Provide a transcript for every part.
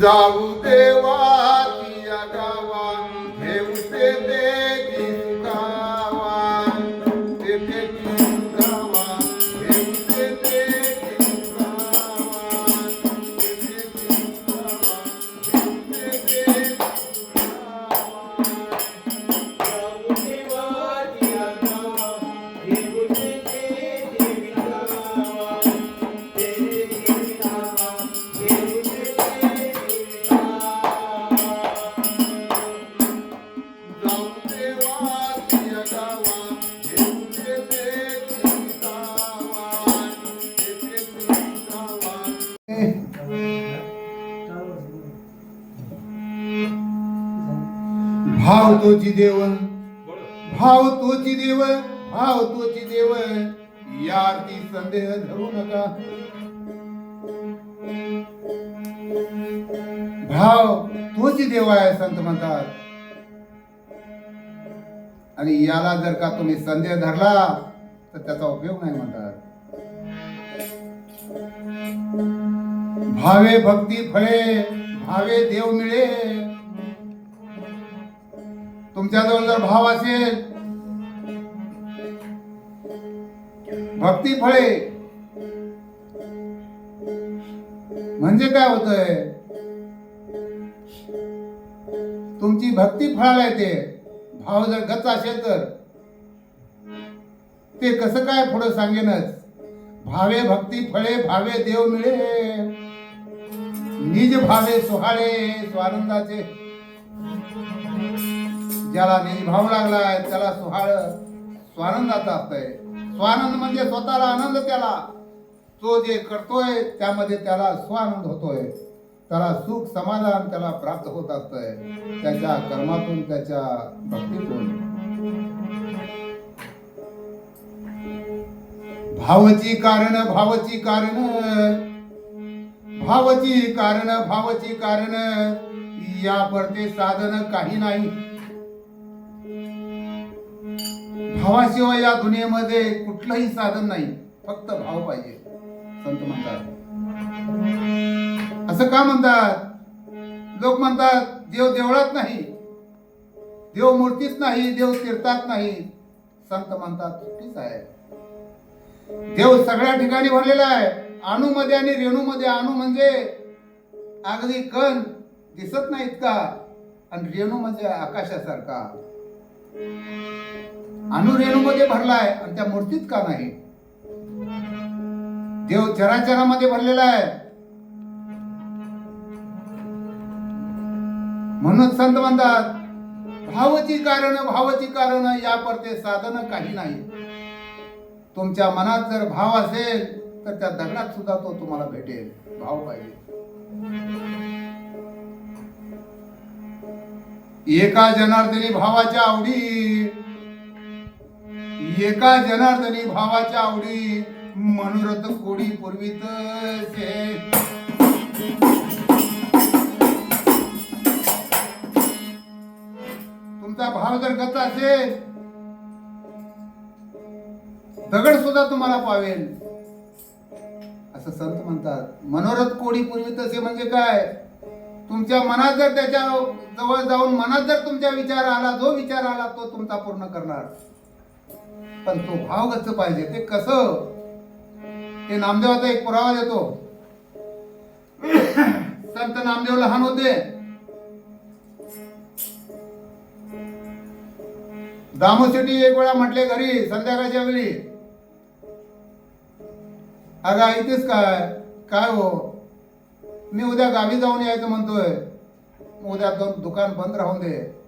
जाऊ देवा. तोची देव भाव तोची देव भाव तोची देव या आरती संदेह धरू नका. भाव तोची देव आहे संत म्हणतात. आणि याला जर का तुम्ही संदेह धरला तर त्याचा उपयोग नाही म्हणतात. भावे भक्ती फळे भावे देव मिळे. तुमच्याजवळ जर भाव असेल भक्ती फळे म्हणजे काय होतंय? तुमची भक्ती फळाला येते. भाव जर गच असेल तर ते कसं काय पुढं सांगेनच? भावे भक्ती फळे भावे देव मिळे. निज भावे सोहाळे स्वानंदाचे ज्याला निज भाव लागलाय त्याला सुहाळ स्वानंदाचा असतंय. स्वानंद म्हणजे स्वतःला आनंद त्याला. तो जे करतोय त्यामध्ये त्याला स्वानंद होतोय. त्याला सुख समाधान त्याला प्राप्त होत असतंय. त्याच्या कर्मातून त्याच्या भक्तीतून. भावची कारण भावची कारण. भावची कारण भावची कारण. या परते साधन काही नाही. भावाशिवाय या दुनियेमध्ये कुठलंही साधन नाही फक्त भाव पाहिजे संत म्हणतात. असं का म्हणतात? लोक म्हणतात देव देवळात नाही देव मूर्तीच नाही देव तीर्थात नाही. संत म्हणतात चुकीच आहे. देव सगळ्या ठिकाणी भरलेला आहे. अणू मध्ये आणि रेणू मध्ये अणू म्हणजे अगदी कण दिसत नाहीत का आणि रेणू म्हणजे आकाशासारखा. अणु भरला मध्ये भरलाय आणि त्या मूर्तीत का नाही? देव चराचरामध्ये भरलेला आहे. म्हणून संत म्हणतात भावची कारण भावची कारण या परते साधन काही नाही. तुमच्या मनात जर भाव असेल तर त्या दगडात सुद्धा तो तुम्हाला भेटेल. भाव पाहिजे. एका जनार्दनी भावाच्या आवडी एका जनार्दनी भावाच्या आवडी मनोरथ कोडी पूर्वीत तुमचा भाव जर कसा असेल दगड सुद्धा तुम्हाला पावेल. असं संत म्हणतात. मनोरथ कोडी पूर्वीत असे म्हणजे काय? तुमच्या मनात जर त्याच्याजवळ जाऊन मनात जर तुमच्या विचार आला जो विचार आला तो तुमचा पूर्ण करणार. पण तो भाव गच्च पाहिजे? ते कसं? ते नामदेवाचा एक पुरावा देतो. संत नामदेव लहान होते. दामोसिटी एक वेळा म्हटले घरी संध्याकाळच्या वेळी अगं ऐकतेस काय? काय हो? मी उद्या गावी जाऊन यायचं म्हणतोय. उद्या दोन दुकान बंद राहून दे.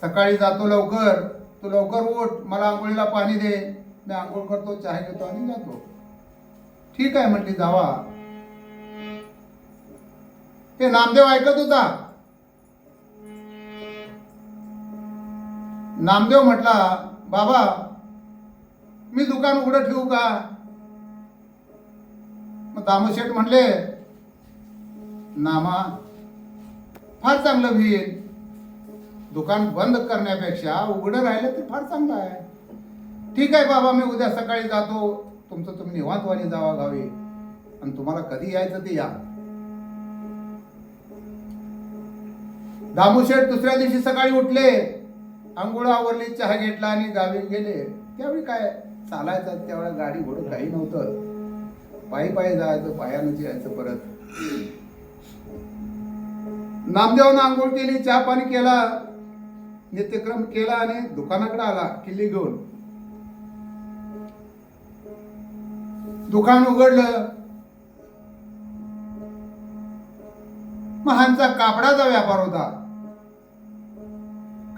सकाळी जातो लवकर. तू लवकर उठ मला आंघोळीला पाणी दे. मी आंघोळ करतो चहा घेतो आणि जातो. ठीक आहे म्हटली जावा. ते नामदेव ऐकत होता नामदेव म्हटला बाबा मी दुकान उघडं ठेवू का? मग दामोशेठ म्हटले नामा फार चांगलं होईल. दुकान बंद करण्यापेक्षा उघडं राहिलं ते फार चांगलं आहे. ठीक आहे बाबा मी उद्या सकाळी जातो. तुमचं तुम्ही निवांतवाणी जावा गावी. आणि तुम्हाला कधी यायचं ते या. दामूशेठ दुसऱ्या दिवशी सकाळी उठले. आंघोळ आवरली चहा घेतला आणि गावी गेले. त्यावेळी काय चालायचं? त्यावेळेला गाडी घोडं काही नव्हतं. पायी पायी जायचं पायानं यायचं परत. नामदेवानं आंघोळ केली चहा पाणी केला. नित्यक्रम केला आणि दुकानाकडे आला किल्ली घेऊन. दुकान उघडलं. मग ह्यांचा कापडाचा व्यापार होता.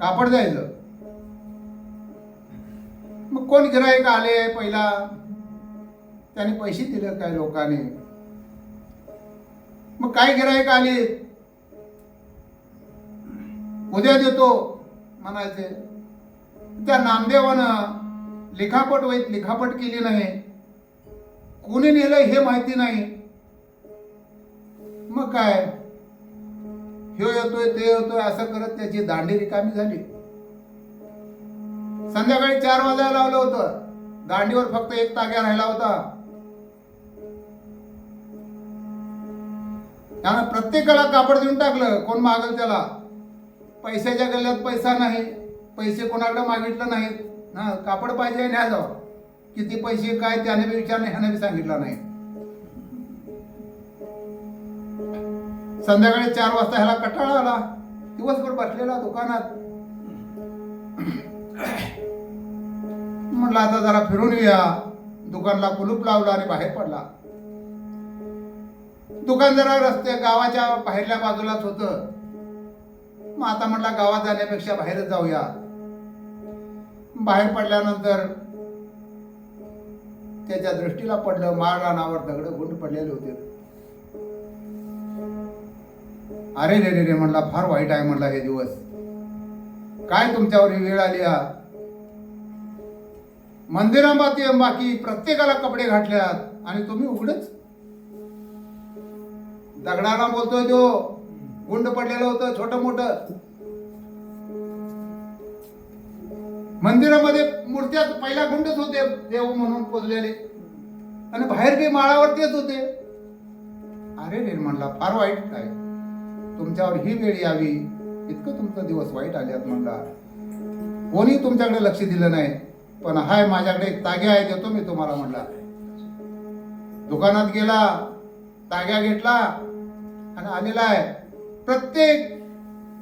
कापड द्यायचं मग कोण गिराईक आले पहिला? त्याने पैसे दिले काय लोकांनी? मग काय गिराईक आले? उद्या देतो. म्हणायचे त्या नामदेवानं लिखापट वैत लिखापट केली नाही. कोणी नेलंय हे माहिती नाही. मग काय? ह्यो येतोय ते येतोय असं करत त्याची दांडी रिकामी झाली. संध्याकाळी चार वाजायला लावलं होतं. दांडीवर फक्त एक ताग्या राहिला होता. त्यानं प्रत्येकाला कापड देऊन टाकलं कोण मागल त्याला? पैशाच्या गल्ल्यात पैसा नाही पैसे कोणाकडे मागितलं नाहीत हां कापड पाहिजे न्या जावं किती पैसे काय त्याने बी विचार ह्याने बी सांगितलं नाही. संध्याकाळी चार वाजता ह्याला कटाळा आला. दिवसभर बसलेला दुकानात. म्हटलं आता जरा फिरून येऊया. दुकानला कुलूप लावला आणि बाहेर पडला. दुकान जरा रस्ते गावाच्या बाहेरल्या बाजूलाच होतं. मग आता म्हटला गावात जाण्यापेक्षा बाहेरच जाऊया. बाहेर पडल्यानंतर त्याच्या दृष्टीला पडलं माळ रानावर दगड गुंड पडलेले होते. अरे रे रे रे म्हणला फार वाईट आहे म्हणला हे दिवस. काय तुमच्यावर ही वेळ आली हा? मंदिरामध्ये बाकी प्रत्येकाला कपडे घातल्यात आणि तुम्ही उघडच. दगडाला बोलतोय तो गुंड पडलेलं होतं छोट मोठ. मंदिरामध्ये मूर्त्या पहिला गुंडच होते देव म्हणून पोचलेले. आणि बाहेर बी माळावर तेच होते. अरे रे म्हणला फार वाईट आहे तुमच्यावर ही वेळ यावी. इतकं तुमचा दिवस वाईट आल्यात म्हणला. कोणी तुमच्याकडे लक्ष दिलं नाही. पण हाय माझ्याकडे एक ताग्या आहे देतो मी तुम्हाला म्हणला. दुकानात गेला ताग्या घेतला आणि आलेला आहे. प्रत्येक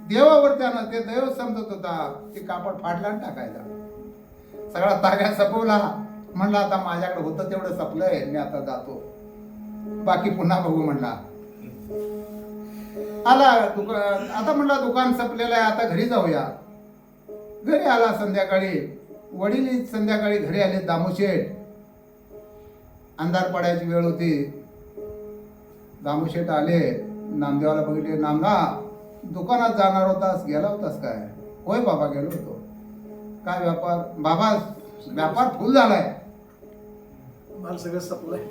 देवावर त्यानं ते दैव समजत होता ते कापड फाडला आणि टाकायचा सगळा तागा सपवला. म्हणला आता माझ्याकडे होतं तेवढं सपलंय मी आता जातो. बाकी पुन्हा बघू म्हणला. आला दुकान आता म्हणला दुकान संपलेलं आहे आता घरी जाऊया. घरी आला संध्याकाळी. वडील संध्याकाळी घरी आले दामोशेठ. अंधार पडायची वेळ होती. दामोशेठ आले. नामदेवाला बघितले नामना दुकानात जाणार होतास गेला होतास काय? होय बाबा गेलो होतो. काय व्यापार? बाबा व्यापार फुल झालाय. माल सगळं संपलंय.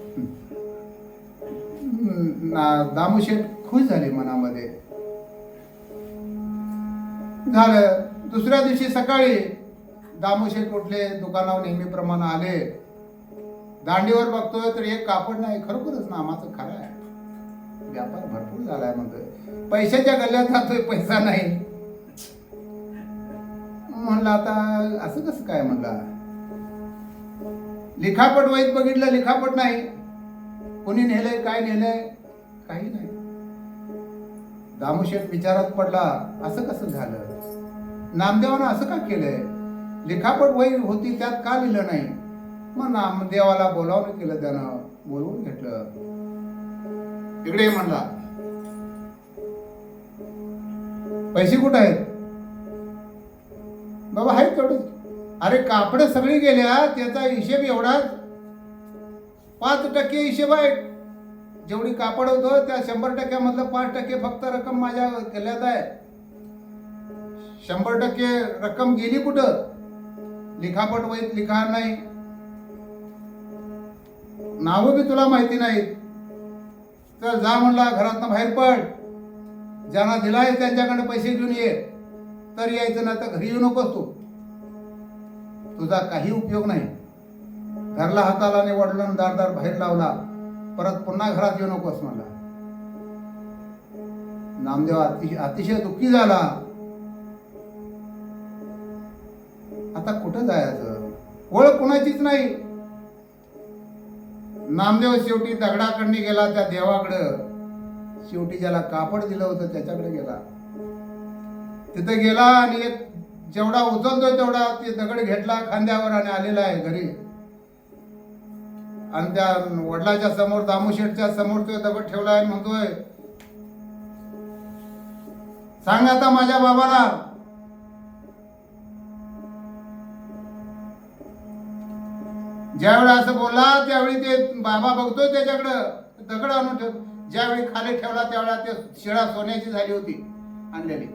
ना- दामोशेठ खुश झाले मनामध्ये. झालं. दुसऱ्या दिवशी सकाळी दामोशेठ उठले दुकानावर नेहमीप्रमाणे आले. दांडीवर बघतोय तर एक कापड नाही खरोखरच नामाचं खरं आहे. व्यापार भरपूर झालाय म्हणतोय पैशाच्या गल्ल्यात जातोय पैसा नाही. म्हणलं आता असं कसं काय म्हणला? लिखापट वाईट बघितलं लिखापट नाही. कोणी नेलंय काय नेलंय? काही नाही. दामोशेठ विचारात पडला असं कसं झालं? नामदेवानं असं का केलंय? लिखापट वही होती त्यात का लिहिलं नाही? मग नामदेवाला बोलावणं केलं त्यानं बोलवून घेतलं. इकडे म्हणला. पैसे कुठं आहेत? बाबा आहेत तेवढेच. अरे कापड सगळी गेल्या त्याचा हिशेब एवढाच. पाच टक्के हिशेब आहे जेवढी कापड होतं त्या शंभर टक्क्यामधलं पाच टक्के फक्त रक्कम माझ्या केल्यात आहे. शंभर टक्के रक्कम गेली कुठं? लिखापट वहीत लिखा नाही. नावं बी तुला माहिती नाहीत. तर जा म्हणला घरातनं बाहेर पड. ज्यांना दिलाय त्यांच्याकडे पैसे घेऊन ये. तर यायचं ना तर घरी येऊ नकोस तू. तुझा काही उपयोग नाही. घरला हाताला आणि वडिलांना दारदार बाहेर लावला. परत पुन्हा घरात येऊ नकोस म्हणला. नामदेव अतिशय अतिशय दुःखी झाला. आता कुठं जायचं? ओळख कुणाचीच नाही. नामदेव शेवटी दगडाकडनी गेला त्या देवाकडं. शेवटी ज्याला कापड दिलं होतं त्याच्याकडे गेला. तिथं गेला आणि एक जेवढा उचलतोय तेवढा ते दगड घेतला खांद्यावर आणि आलेला आहे घरी. आणि त्या वडिलाच्या समोर दामोशेठच्या समोर तो दगड ठेवला आहे म्हणतोय सांग आता माझ्या बाबाला ज्यावेळी असं बोलला त्यावेळी ते बाबा बघतोय त्याच्याकडं दगड आणून ठेव. ज्यावेळी खाली ठेवला त्यावेळेला ते शिळा सोन्याची झाली होती आणलेली.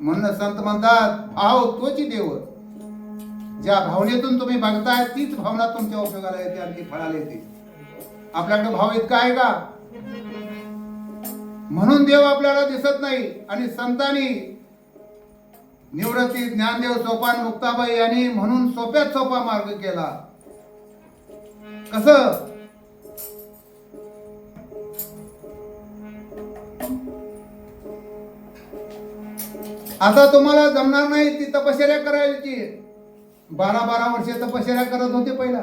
म्हणून संत म्हणतात भाव तोची देव. ज्या भावनेतून तुम्ही बघताय तीच भावना तुमच्या उपयोगाला येते आणि ती फळाला येते. आपल्याकडे भाव इतका आहे का? म्हणून देव आपल्याला दिसत नाही आणि संतांनी निवृत्ती ज्ञानदेव सोपान मुक्ताबाई यांनी म्हणून सोप्यात सोपा मार्ग केला. कस? आता तुम्हाला जमणार नाही ती तपश्चर्या करायची. बारा बारा वर्षे तपश्चर्या करत होते पहिला.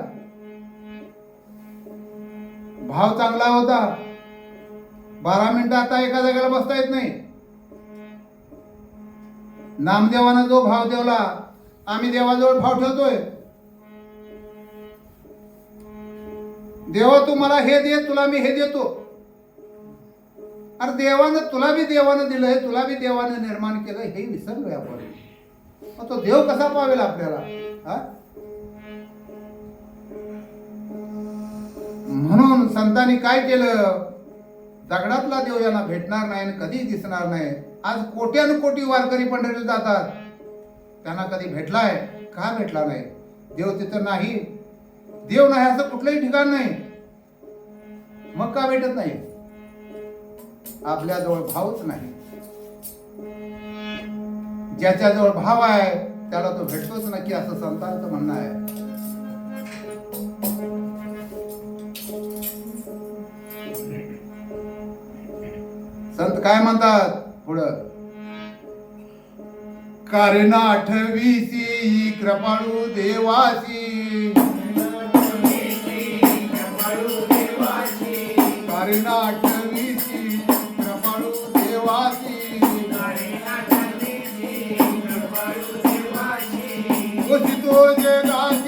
भाव चांगला होता. बारा मिनिटं आता एका जागेला बसता येत नाही. नामदेवानं जो भाव देवला आम्ही देवाजवळ भाव ठेवतोय. देवा तू मला हे दे तुला मी हे देतो. अरे देवानं तुला बी देवानं दिलंय तुला बी देवानं निर्माण केलं हे विसरलोय आपण मग तो देव कसा पावेल आपल्याला? हा? म्हणून संतांनी काय केलं? दगडातला देव यांना भेटणार नाही आणि कधी दिसणार नाही. आज कोट्यान कोटी वारकरी पंढरीला जातात. त्यांना कधी भेटलाय? का भेटला नाही? देव तिथं नाही. देव नाही असं कुठलंही ठिकाण नाही. मग का भेटत नाही? आपल्याजवळ भावच नाही. ज्याच्याजवळ भाव आहे त्याला तो भेटतोच नक्की असं संतांचं म्हणणं आहे. संत काय म्हणतात? पुढं. कारण आठवीसी कृपाळू देवासी. कारण आठवीसी कृपाळू देवासी. तो जगाची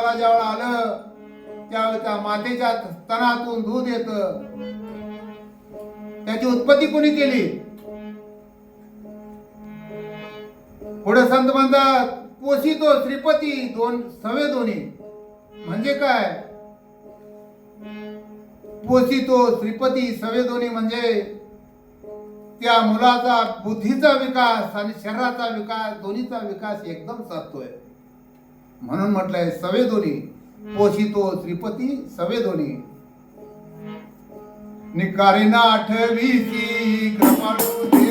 जन्माला आलं त्यावेळी त्या मातेच्या स्तनातून दूध येत. त्याची उत्पत्ती कोणी केली? पुढे संत म्हणतात पोषितो श्रीपती दोन सवे दोन्ही. म्हणजे काय? पोषितो श्रीपती सवे दोन्ही म्हणजे त्या मुलाचा बुद्धीचा विकास आणि शरीराचा विकास दोन्हीचा विकास एकदम साधतोय. म्हणून म्हटलंय सवे दोन्ही. पोषितो श्रीपती सवे दोन्ही. निकारिना ना कृपाळू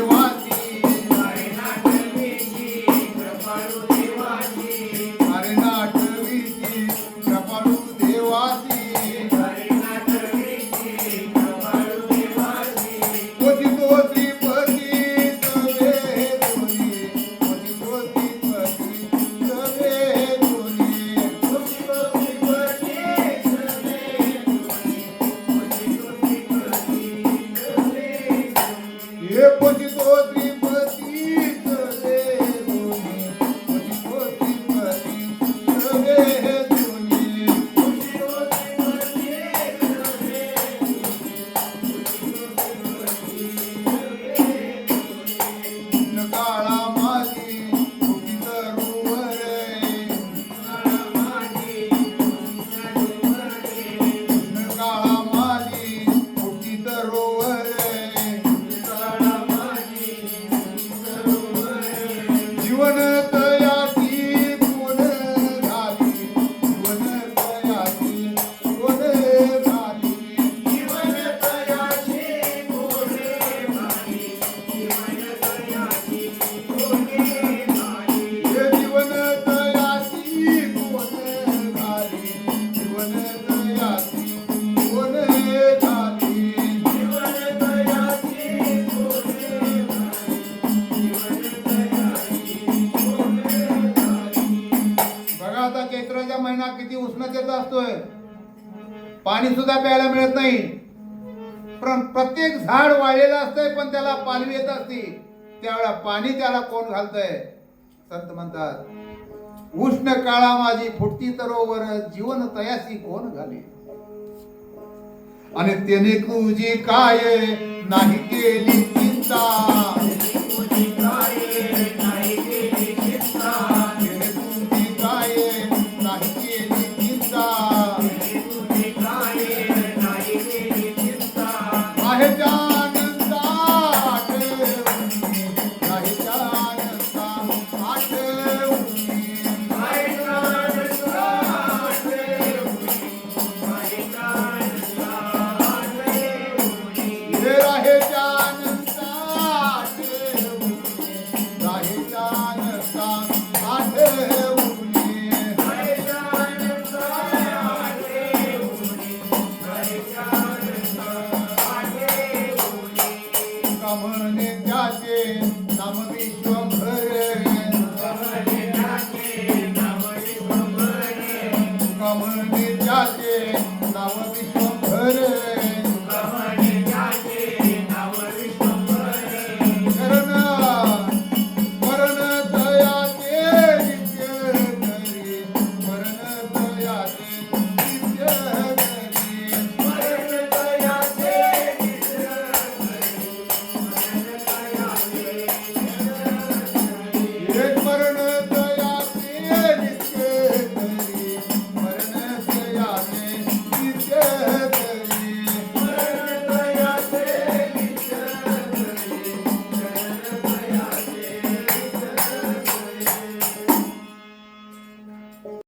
पाणी सुद्धा प्यायला मिळत नाही. प्रत्येक झाड वाळलेलं असतंय पण त्याला पालवी येत असते. त्यावेळा पाणी त्याला कोण घालतंय? संत म्हणतात उष्ण काळा माझी फुटती तरोवर जीवन तयासी कोण घाले? आणि त्याने तुझी काय नाही केली चिंता.